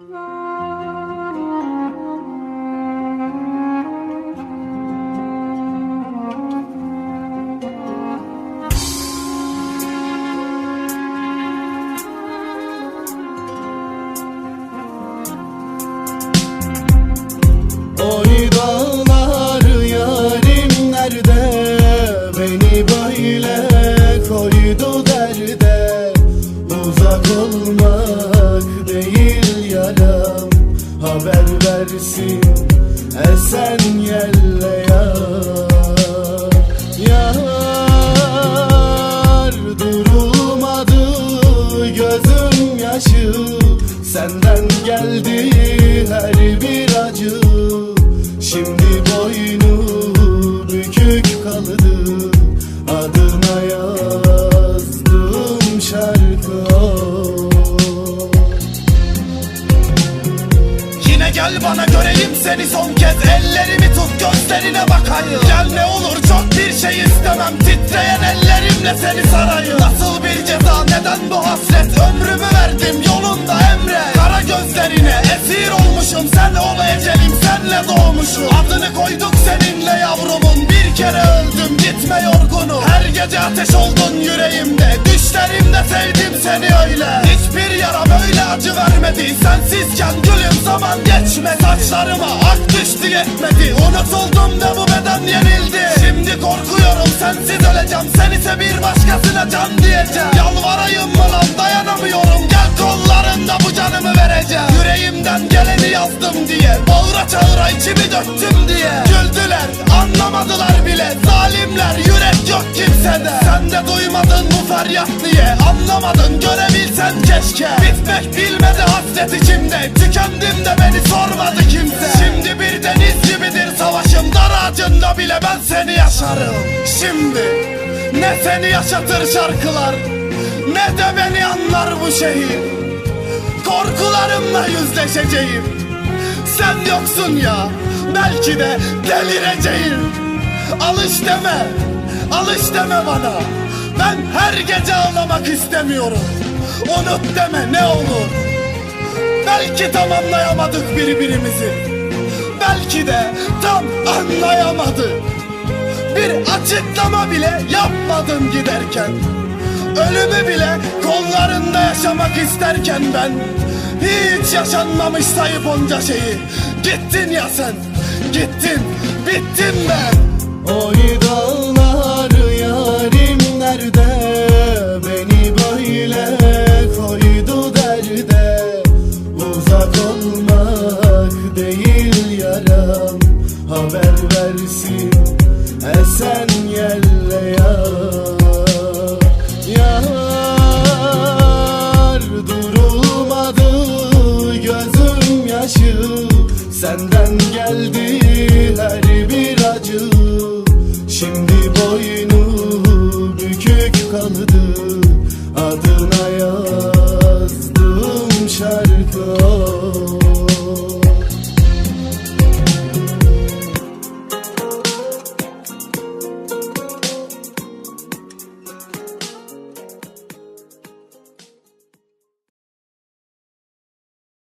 Oy gözüm yaşı Senden geldi her bir acı. Şimdi boynu bükük kaldı Adına yazdım şarkı. Yine gel bana göreyim seni son kez Ellerimi tut gözlerine bakayım. Gel ne olur çok bir şey istemem Titreyen ellerimle seni sarayım. Nasıl bir Verdim yolunda emre Kara gözlerine esir olmuşum. Sen ol ecelim senle doğmuşum. Adını koyduk seninle yavrumun. Bir kere öldüm gitme yorgunum Her gece ateş oldun yüreğimde. Düşlerimde sevdim seni öyle. Hiçbir yara böyle acı vermedi. Sensizken gülüm zaman geçme. Saçlarıma ak düştü yetmedi. Unutuldum da bu beden yenildi. Şimdi korkuyorum sensiz öleceğim. Sen ise bir başkasına can diyeceğim. Yalvarayım mı lan dayanamıyorum kollarında bu canımı vereceğim. Yüreğimden geleni yazdım diye. Bağıra çağıra içimi döktüm diye. Güldüler anlamadılar bile. Zalimler yürek yok kimsede. Sen de duymadın bu feryat niye? Anlamadın görebilsen keşke. Bitmek bilmedi hasret içimde. Tükendim de beni sormadı kimse. Şimdi bir deniz gibidir savaşım. Dar ağacında bile ben seni yaşarım. Şimdi ne seni yaşatır şarkılar Ne de beni anlar bu şehir. Korkularımla yüzleşeceğim. Sen yoksun ya Belki de delireceğim. Alış deme Alış deme bana. Ben her gece ağlamak istemiyorum. Unut deme ne olur. Belki tamamlayamadık birbirimizi. Belki de tam anlayamadık. Bir açıklama bile yapmadım giderken Ölümü bile kollarında yaşamak isterken ben Hiç yaşanmamış sayıp onca şeyi. Gittin ya sen Gittin Bittim ben. Oy dağlar yarim nerede? Beni böyle koydu derde. Uzak olmak Senden geldi her bir acı. Şimdi boynu bükük kaldı Adına